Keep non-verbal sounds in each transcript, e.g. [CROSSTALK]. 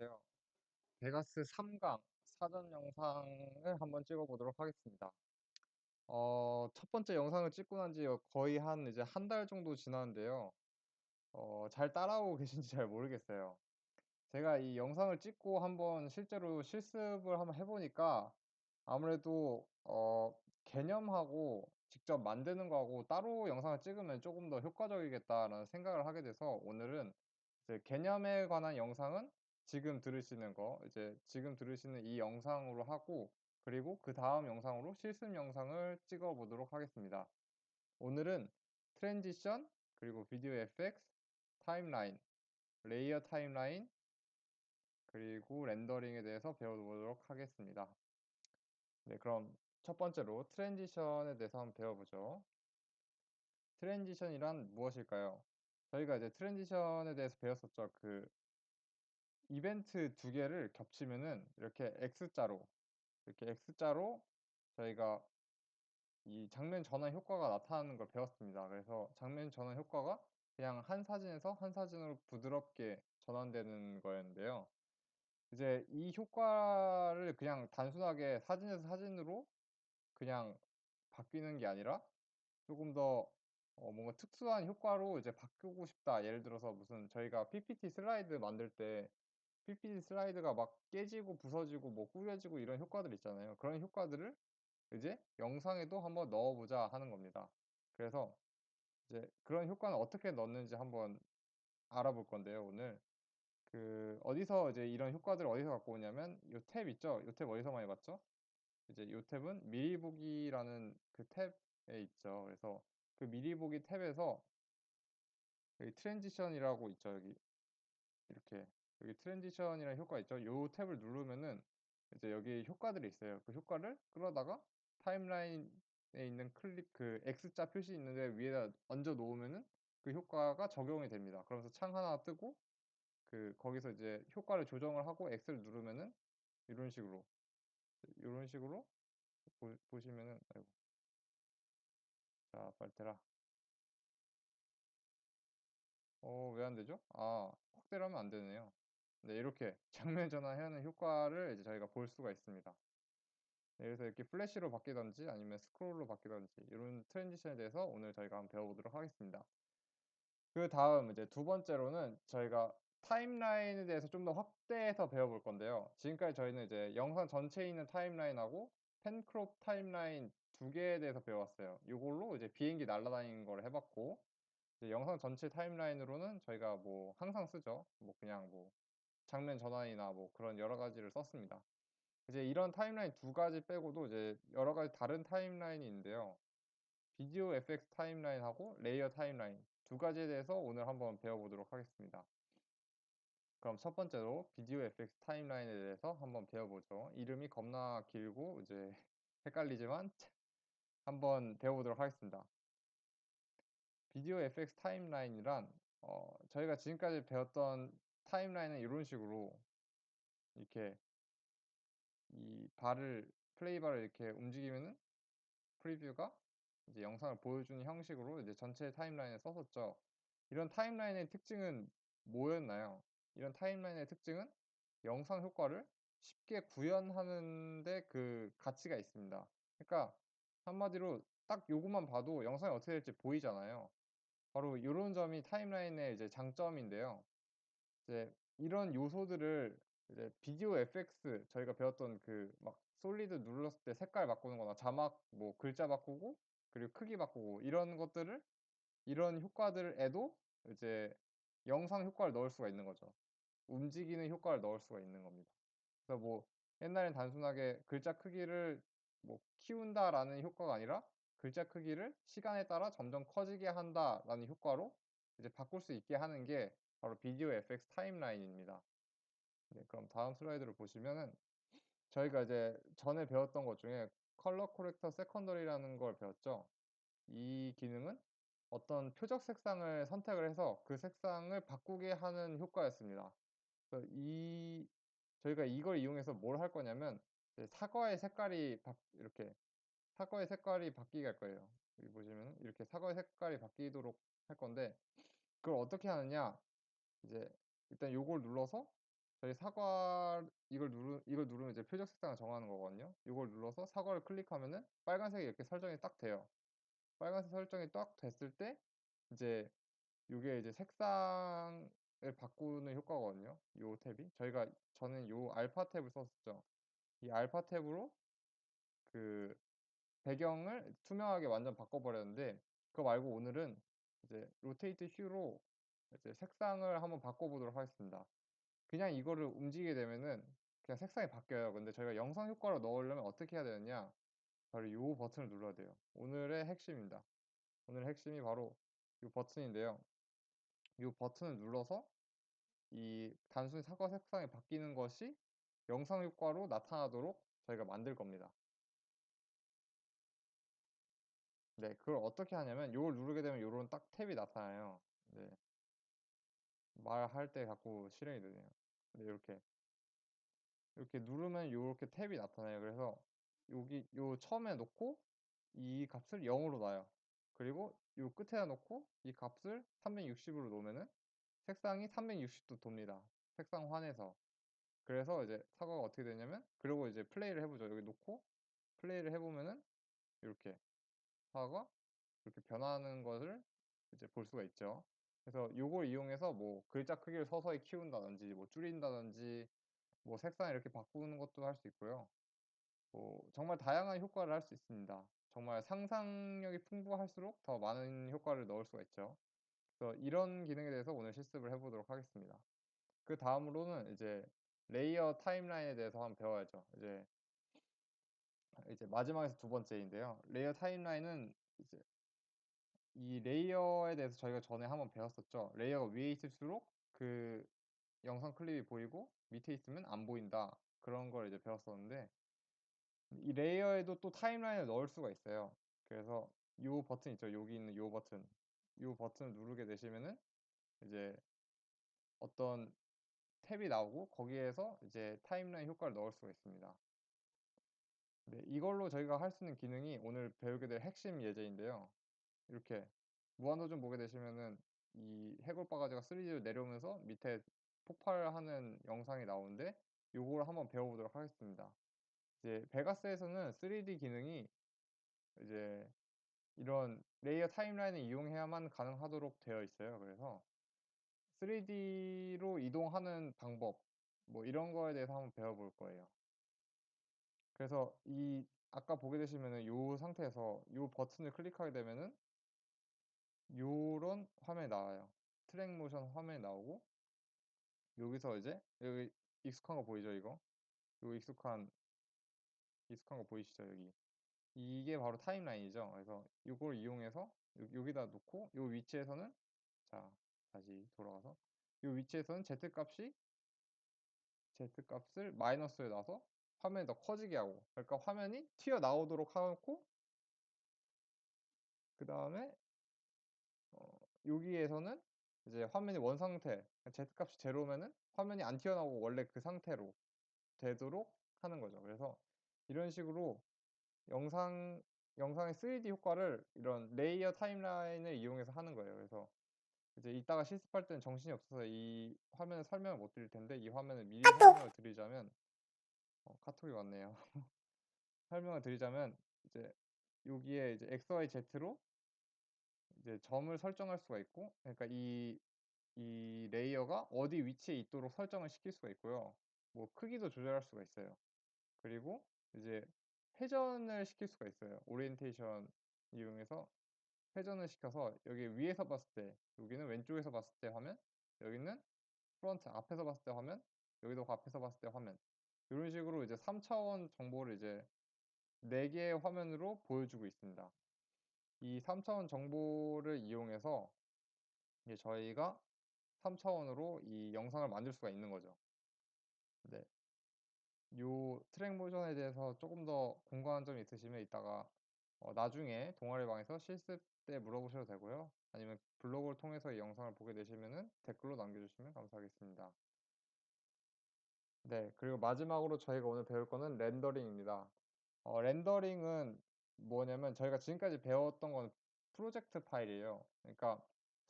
안녕하세요. 베가스 3강 사전 영상을 한번 찍어보도록 하겠습니다. 어, 첫 번째 영상을 찍고 난 지 거의 한 이제 한 달 정도 지났는데요. 어, 잘 따라오고 [LAUGHS] 계신지 잘 모르겠어요. 제가 이 영상을 찍고 한번 실제로 실습을 한번 해보니까 아무래도 어, 개념하고 직접 만드는 거하고 따로 영상을 찍으면 조금 더 효과적이겠다라는 생각을 하게 돼서 오늘은 개념에 관한 영상은 지금 들으시는 거, 이제 지금 들으시는 이 영상으로 하고 그리고 그 다음 영상으로 실습 영상을 찍어 보도록 하겠습니다. 오늘은 트랜지션, 그리고 비디오 FX, 타임라인, 레이어 타임라인, 그리고 렌더링에 대해서 배워보도록 하겠습니다. 네, 그럼 첫 번째로 트랜지션에 대해서 한번 배워보죠. 트랜지션이란 무엇일까요? 저희가 이제 트랜지션에 대해서 배웠었죠. 그 이벤트 두 개를 겹치면은 이렇게 X자로 이렇게 X자로 저희가 이 장면 전환 효과가 나타나는 걸 배웠습니다. 그래서 장면 전환 효과가 그냥 한 사진에서 한 사진으로 부드럽게 전환되는 거였는데요. 이제 이 효과를 그냥 단순하게 사진에서 사진으로 그냥 바뀌는 게 아니라 조금 더 어, 뭔가 특수한 효과로 이제 바꾸고 싶다. 예를 들어서 무슨 저희가 PPT 슬라이드 만들 때 PPT 슬라이드가 막 깨지고 부서지고 뭐 꾸겨지고 이런 효과들 있잖아요. 그런 효과들을 이제 영상에도 한번 넣어보자 하는 겁니다. 그래서 이제 그런 효과는 어떻게 넣는지 한번 알아볼 건데요, 오늘. 그 어디서 이제 이런 효과들을 어디서 갖고 오냐면 요탭 있죠? 요탭 어디서 많이 봤죠? 이제 요 탭은 미리 보기라는 그 탭에 있죠. 그래서 그 미리 보기 탭에서 여기 트랜지션이라고 있죠. 여기 이렇게 여기 트랜지션이라는 효과 있죠. 요 탭을 누르면은 이제 여기 효과들이 있어요. 그 효과를 끌어다가 타임라인에 있는 클릭 그 X자 표시 있는데 위에다 얹어 놓으면은 그 효과가 적용이 됩니다. 그러면서 창 하나 뜨고 그 거기서 이제 효과를 조정을 하고 X를 누르면은 이런 식으로 이런 식으로 보, 보시면은 아이고 자 빨리 대라 어 왜 안 되죠? 아 확대를 하면 안 되네요. 네 이렇게 장면 전환하는 효과를 이제 저희가 볼 수가 있습니다. 네, 그래서 이렇게 플래시로 바뀌던지 아니면 스크롤로 바뀌던지 이런 트랜지션에 대해서 오늘 저희가 한번 배워보도록 하겠습니다. 그 다음 이제 두 번째로는 저희가 타임라인에 대해서 좀 더 확대해서 배워볼 건데요. 지금까지 저희는 이제 영상 전체에 있는 타임라인하고 펜크롭 타임라인 두 개에 대해서 배웠어요. 이걸로 이제 비행기 날아다니는 걸 해봤고 영상 전체 타임라인으로는 저희가 뭐 항상 쓰죠. 뭐 그냥 뭐 장면 전환이나 뭐 그런 여러 가지를 썼습니다. 이제 이런 타임라인 두 가지 빼고도 이제 여러 가지 다른 타임라인이 있는데요. 비디오 FX 타임라인하고 레이어 타임라인 두 가지에 대해서 오늘 한번 배워보도록 하겠습니다. 그럼 첫 번째로 비디오 FX 타임라인에 대해서 한번 배워보죠. 이름이 겁나 길고 이제 [LAUGHS] 헷갈리지만 한번 배워보도록 하겠습니다. 비디오 FX 타임라인이란 어, 저희가 지금까지 배웠던 타임라인은 이런 식으로 이렇게 이 발을 플레이 바를 이렇게 움직이면은 프리뷰가 이제 영상을 보여주는 형식으로 이제 전체 타임라인을 썼었죠. 이런 타임라인의 특징은 뭐였나요? 이런 타임라인의 특징은 영상 효과를 쉽게 구현하는데 그 가치가 있습니다. 그러니까 한마디로 딱 요것만 봐도 영상이 어떻게 될지 보이잖아요. 바로 이런 점이 타임라인의 이제 장점인데요. 이제 이런 요소들을 이제 비디오 FX 저희가 배웠던 그 막 솔리드 눌렀을 때 색깔 바꾸는 거나 자막 뭐 글자 바꾸고 그리고 크기 바꾸고 이런 것들을 이런 효과들에도 이제 영상 효과를 넣을 수가 있는 거죠. 움직이는 효과를 넣을 수가 있는 겁니다. 그래서 뭐 옛날엔 단순하게 글자 크기를 뭐 키운다라는 효과가 아니라 글자 크기를 시간에 따라 점점 커지게 한다라는 효과로 이제 바꿀 수 있게 하는 게 바로 비디오 FX 타임라인입니다. 네, 그럼 다음 슬라이드를 보시면은 저희가 이제 전에 배웠던 것 중에 컬러 코렉터 세컨더리라는 걸 배웠죠. 이 기능은 어떤 표적 색상을 선택을 해서 그 색상을 바꾸게 하는 효과였습니다. 이 저희가 이걸 이용해서 뭘 할 거냐면 사과의 색깔이 바, 이렇게 사과의 색깔이 바뀌게 할 거예요. 여기 보시면 이렇게 사과의 색깔이 바뀌도록 할 건데 그걸 어떻게 하느냐 이제 일단 요걸 눌러서 저희 사과 이걸 누르 이걸 누르면 이제 표적 색상을 정하는 거거든요. 이걸 눌러서 사과를 클릭하면은 빨간색이 이렇게 설정이 딱 돼요. 빨간색 설정이 딱 됐을 때 이제 요게 이제 색상을 바꾸는 효과거든요. 요 탭이. 저희가 저는 요 알파 탭을 썼었죠. 이 알파 탭으로 그 배경을 투명하게 완전 바꿔버렸는데 그거 말고 오늘은 이제 로테이트 휴로 이제 색상을 한번 바꿔보도록 하겠습니다. 그냥 이거를 움직이게 되면은 그냥 색상이 바뀌어요. 근데 저희가 영상 효과로 넣으려면 어떻게 해야 되느냐? 바로 요 버튼을 눌러야 돼요. 오늘의 핵심입니다. 오늘의 핵심이 바로 요 버튼인데요. 요 버튼을 눌러서 이 단순히 사과 색상이 바뀌는 것이 영상 효과로 나타나도록 저희가 만들 겁니다. 네, 그걸 어떻게 하냐면 요걸 누르게 되면 요런 딱 탭이 나타나요. 네. 말할 때 자꾸 실행이 되네요. 네, 이렇게 이렇게 누르면 요렇게 탭이 나타나요. 그래서 여기 요 처음에 놓고 이 값을 0으로 놔요. 그리고 요 끝에다 놓고 이 값을 360으로 놓으면은 색상이 360도 돕니다. 색상 환해서. 그래서 이제 사과가 어떻게 되냐면 그리고 이제 플레이를 해보죠. 여기 놓고 플레이를 해보면은 이렇게 사과가 이렇게 변하는 것을 이제 볼 수가 있죠. 그래서 요걸 이용해서 뭐 글자 크기를 서서히 키운다든지 뭐 줄인다든지 뭐 색상을 이렇게 바꾸는 것도 할 수 있고요. 뭐 정말 다양한 효과를 할 수 있습니다. 정말 상상력이 풍부할수록 더 많은 효과를 넣을 수가 있죠. 그래서 이런 기능에 대해서 오늘 실습을 해보도록 하겠습니다. 그 다음으로는 이제 레이어 타임라인에 대해서 한번 배워야죠. 이제 이제 마지막에서 두 번째인데요. 레이어 타임라인은 이제 이 레이어에 대해서 저희가 전에 한번 배웠었죠. 레이어가 위에 있을수록 그 영상 클립이 보이고 밑에 있으면 안 보인다. 그런 걸 이제 배웠었는데 이 레이어에도 또 타임라인을 넣을 수가 있어요. 그래서 요 버튼 있죠. 여기 있는 요 버튼. 요 버튼을 누르게 되시면은 이제 어떤 탭이 나오고 거기에서 이제 타임라인 효과를 넣을 수가 있습니다. 네, 이걸로 저희가 할 수 있는 기능이 오늘 배우게 될 핵심 예제인데요. 이렇게 무한도전 보게 되시면은 이 해골 바가지가 3D로 내려오면서 밑에 폭발하는 영상이 나오는데 요걸 한번 배워보도록 하겠습니다. 이제 베가스에서는 3D 기능이 이제 이런 레이어 타임라인을 이용해야만 가능하도록 되어 있어요. 그래서 3D로 이동하는 방법 뭐 이런 거에 대해서 한번 배워볼 거예요. 그래서 이 아까 보게 되시면은 요 상태에서 요 버튼을 클릭하게 되면은 요런 화면이 나와요. 트랙 모션 화면이 나오고 여기서 이제 여기 익숙한 거 보이죠 이거? 요 익숙한 익숙한 거 보이시죠 여기? 이게 바로 타임라인이죠. 그래서 이걸 이용해서 여기다 놓고 이 위치에서는 자 다시 돌아가서 이 위치에서는 z 값이 z 값을 마이너스에 놔서 화면이 더 커지게 하고 그러니까 화면이 튀어나오도록 하고 그 다음에 어, 여기에서는 이제 화면이 원 상태 z 값이 제로면은 화면이 안 튀어나오고 원래 그 상태로 되도록 하는 거죠. 그래서 이런 식으로 영상 영상의 3D 효과를 이런 레이어 타임라인을 이용해서 하는 거예요. 그래서 이제 이따가 실습할 때는 정신이 없어서 이 화면을 설명을 못 드릴 텐데 이 화면을 미리 설명을 드리자면 어, 카톡이 왔네요. [LAUGHS] 설명을 드리자면 이제 여기에 이제 x, y, z로 이제 점을 설정할 수가 있고 그러니까 이, 이 레이어가 어디 위치에 있도록 설정을 시킬 수가 있고요. 뭐 크기도 조절할 수가 있어요. 그리고 이제 회전을 시킬 수가 있어요. 오리엔테이션 이용해서 회전을 시켜서 여기 위에서 봤을 때 여기는 왼쪽에서 봤을 때 화면 여기는 프론트 앞에서 봤을 때 화면 여기도 앞에서 봤을 때 화면 이런 식으로 이제 3차원 정보를 이제 4개의 화면으로 보여주고 있습니다. 이 3차원 정보를 이용해서 이제 저희가 3차원으로 이 영상을 만들 수가 있는 거죠. 네. 요 트랙 모션에 대해서 조금 더 궁금한 점이 있으시면 이따가 어, 나중에 동아리방에서 실습 때 물어보셔도 되고요. 아니면 블로그를 통해서 이 영상을 보게 되시면 댓글로 남겨주시면 감사하겠습니다. 네, 그리고 마지막으로 저희가 오늘 배울 거는 렌더링입니다. 어, 렌더링은 뭐냐면 저희가 지금까지 배웠던 건 프로젝트 파일이에요. 그러니까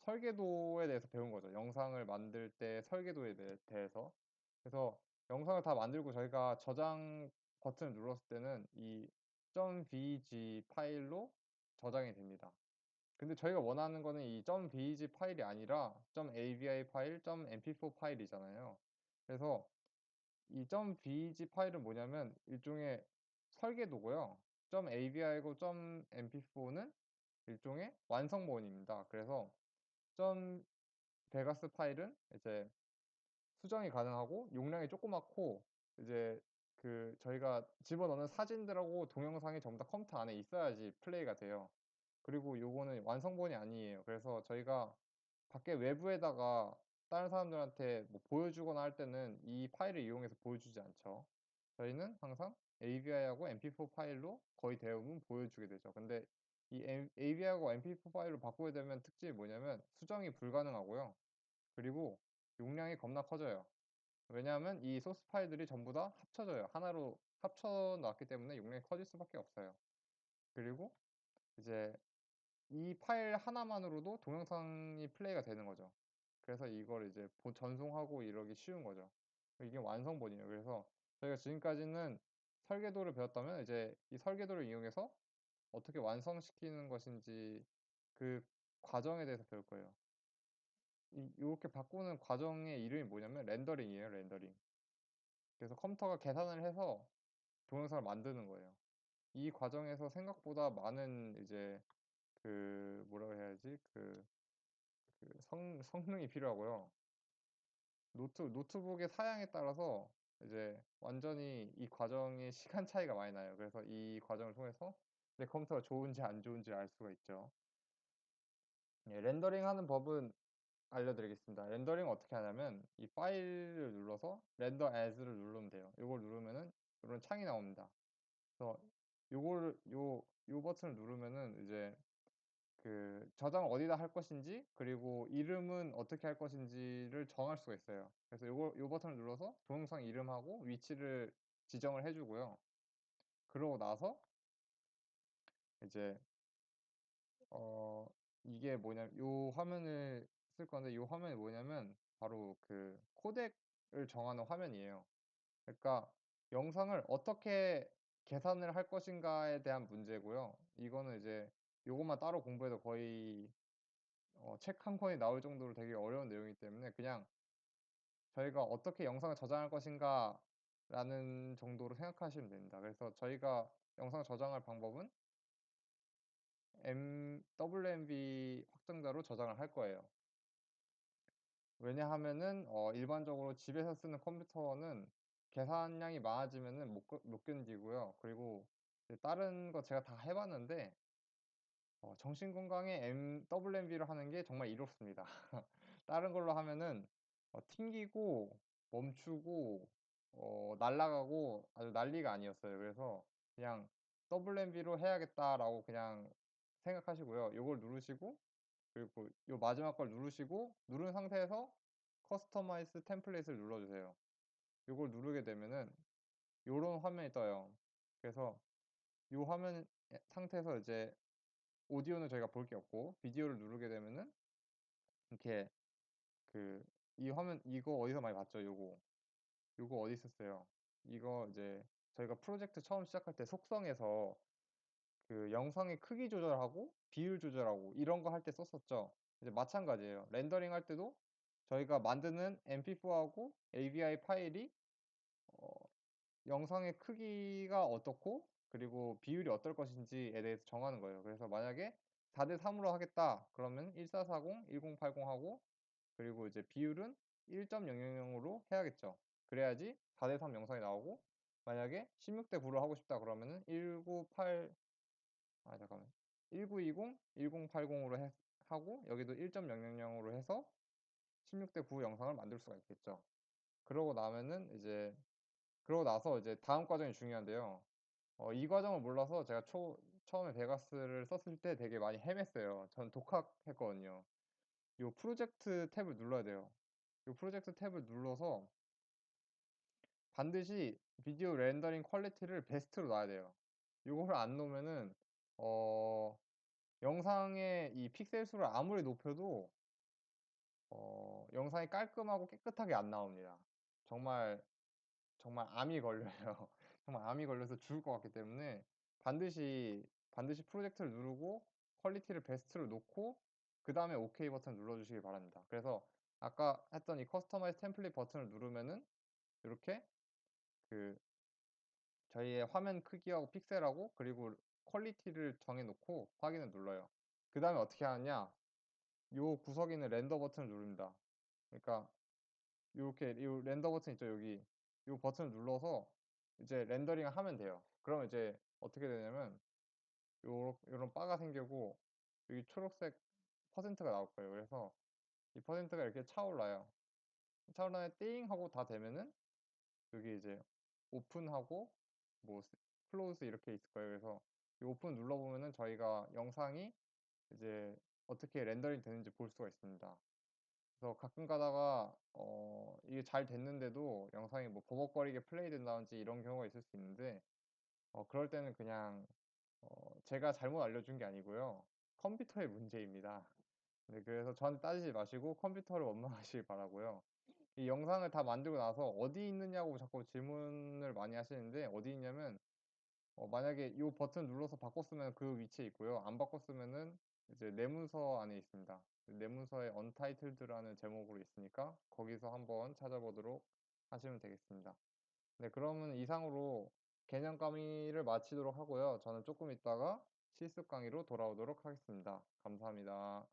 설계도에 대해서 배운 거죠. 영상을 만들 때 설계도에 대해서. 그래서 영상을 다 만들고 저희가 저장 버튼을 눌렀을 때는 이 .bg 파일로 저장이 됩니다. 근데 저희가 원하는 거는 이 .bg 파일이 아니라 .avi 파일, .mp4 파일이잖아요. 그래서 이 .bg 파일은 뭐냐면 일종의 설계도고요. .avi하고 .mp4는 일종의 완성본입니다. 그래서 .vegas 파일은 이제 수정이 가능하고 용량이 조그맣고 이제 그 저희가 집어넣는 사진들하고 동영상이 전부 다 컴퓨터 안에 있어야지 플레이가 돼요. 그리고 요거는 완성본이 아니에요. 그래서 저희가 밖에 외부에다가 다른 사람들한테 뭐 보여주거나 할 때는 이 파일을 이용해서 보여주지 않죠. 저희는 항상 AVI하고 MP4 파일로 거의 대부분 보여주게 되죠. 근데 이 AVI하고 MP4 파일로 바꾸게 되면 특징이 뭐냐면 수정이 불가능하고요. 그리고 용량이 겁나 커져요. 왜냐하면 이 소스 파일들이 전부 다 합쳐져요. 하나로 합쳐 놨기 때문에 용량이 커질 수밖에 없어요. 그리고 이제 이 파일 하나만으로도 동영상이 플레이가 되는 거죠. 그래서 이걸 이제 전송하고 이러기 쉬운 거죠. 이게 완성본이에요. 그래서 저희가 지금까지는 설계도를 배웠다면 이제 이 설계도를 이용해서 어떻게 완성시키는 것인지 그 과정에 대해서 배울 거예요. 이, 이렇게 바꾸는 과정의 이름이 뭐냐면 렌더링이에요, 렌더링. 그래서 컴퓨터가 계산을 해서 동영상을 만드는 거예요. 이 과정에서 생각보다 많은 이제 그 뭐라고 해야지 그, 그 성, 성능이 필요하고요. 노트 노트북의 사양에 따라서 이제 완전히 이 과정의 시간 차이가 많이 나요. 그래서 이 과정을 통해서 내 컴퓨터가 좋은지 안 좋은지 알 수가 있죠. 예, 렌더링 하는 법은 알려드리겠습니다. 렌더링 어떻게 하냐면 이 파일을 눌러서 렌더 as를 누르면 돼요. 이걸 누르면은 이런 창이 나옵니다. 그래서 요거를 요, 요 버튼을 누르면은 이제 그 저장을 어디다 할 것인지 그리고 이름은 어떻게 할 것인지를 정할 수가 있어요. 그래서 요거 요 버튼을 눌러서 동영상 이름하고 위치를 지정을 해주고요. 그러고 나서 이제 어 이게 뭐냐면 요 화면을 쓸 건데 요 화면이 뭐냐면 바로 그 코덱을 정하는 화면이에요. 그러니까 영상을 어떻게 계산을 할 것인가에 대한 문제고요. 이거는 이제 요것만 따로 공부해도 거의 어, 책한 권이 나올 정도로 되게 어려운 내용이기 때문에 그냥 저희가 어떻게 영상을 저장할 것인가 라는 정도로 생각하시면 됩니다. 그래서 저희가 영상 저장할 방법은 M, WMV 확장자로 저장을 할 거예요. 왜냐하면은 어, 일반적으로 집에서 쓰는 컴퓨터는 계산량이 많아지면은 못, 못 견디고요. 그리고 다른 거 제가 다 해 봤는데 어, 정신 건강에 M, WMV를 하는 게 정말 이롭습니다. [LAUGHS] 다른 걸로 하면은 어, 튕기고 멈추고 어, 날아가고 아주 난리가 아니었어요. 그래서 그냥 WMV로 해야겠다라고 그냥 생각하시고요. 요걸 누르시고 그리고 요 마지막 걸 누르시고 누른 상태에서 커스터마이즈 템플릿을 눌러주세요. 요걸 누르게 되면은 요런 화면이 떠요. 그래서 요 화면 상태에서 이제 오디오는 저희가 볼 게 없고 비디오를 누르게 되면은 이렇게 그 이 화면 이거 어디서 많이 봤죠? 요거 요거 어디 있었어요? 이거 이제 저희가 프로젝트 처음 시작할 때 속성에서 그 영상의 크기 조절하고 비율 조절하고 이런 거 할 때 썼었죠. 이제 마찬가지예요. 렌더링 할 때도 저희가 만드는 mp4하고 avi 파일이 어, 영상의 크기가 어떻고 그리고 비율이 어떨 것인지에 대해서 정하는 거예요. 그래서 만약에 4대 3으로 하겠다 그러면 1440, 1080 하고 그리고 이제 비율은 1.000으로 해야겠죠. 그래야지 4대 3 영상이 나오고 만약에 16대 9로 하고 싶다 그러면은 198 아 잠깐만 1920, 1080으로 해, 하고 여기도 1.000으로 해서 16대 9 영상을 만들 수가 있겠죠. 그러고 나면은 이제 그러고 나서 이제 다음 과정이 중요한데요. 어, 이 과정을 몰라서 제가 초, 처음에 베가스를 썼을 때 되게 많이 헤맸어요. 전 독학했거든요. 이 프로젝트 탭을 눌러야 돼요. 이 프로젝트 탭을 눌러서 반드시 비디오 렌더링 퀄리티를 베스트로 놔야 돼요. 이거를 안 놓으면은 어, 영상의 이 픽셀 수를 아무리 높여도 어, 영상이 깔끔하고 깨끗하게 안 나옵니다. 정말, 정말 암이 걸려요. 정말 암이 걸려서 죽을 것 같기 때문에 반드시, 반드시 프로젝트를 누르고 퀄리티를 베스트로 놓고 그 다음에 오케이 버튼 눌러 주시기 바랍니다. 그래서 아까 했던 이 커스터마이즈 템플릿 버튼을 누르면은 요렇게 그 저희의 화면 크기하고 픽셀하고 그리고 퀄리티를 정해 놓고 확인을 눌러요. 그 다음에 어떻게 하느냐 요 구석에 있는 렌더 버튼을 누릅니다. 그러니까 요렇게 요 렌더 버튼 있죠, 여기. 요 버튼을 눌러서 이제 렌더링을 하면 돼요. 그러면 이제 어떻게 되냐면 요 요런 바가 생기고 여기 초록색 퍼센트가 나올 거예요. 그래서 이 퍼센트가 이렇게 차올라요. 차올라에 띵 하고 다 되면은 여기 이제 오픈하고 뭐 클로즈 이렇게 있을 거예요. 그래서 이 오픈 눌러 보면은 저희가 영상이 이제 어떻게 렌더링 되는지 볼 수가 있습니다. 그래서 가끔 가다가 어 이게 잘 됐는데도 영상이 뭐 버벅거리게 플레이 된다든지 이런 경우가 있을 수 있는데 어 그럴 때는 그냥 어 제가 잘못 알려준 게 아니고요. 컴퓨터의 문제입니다. 네 그래서 저한테 따지지 마시고 컴퓨터를 원망하시길 바라고요. 이 영상을 다 만들고 나서 "어디 있느냐."고 자꾸 질문을 많이 하시는데 어디 있냐면 어 만약에 요 버튼 눌러서 바꿨으면 그 위치에 있고요. 안 바꿨으면은 이제 내 문서 안에 있습니다. 내 문서에 untitled라는 제목으로 있으니까 거기서 한번 찾아보도록 하시면 되겠습니다. 네 그러면 이상으로 개념 강의를 마치도록 하고요. 저는 쪼끔 있다가 실습 강의로 돌아오도록 하겠습니다. 감사합니다.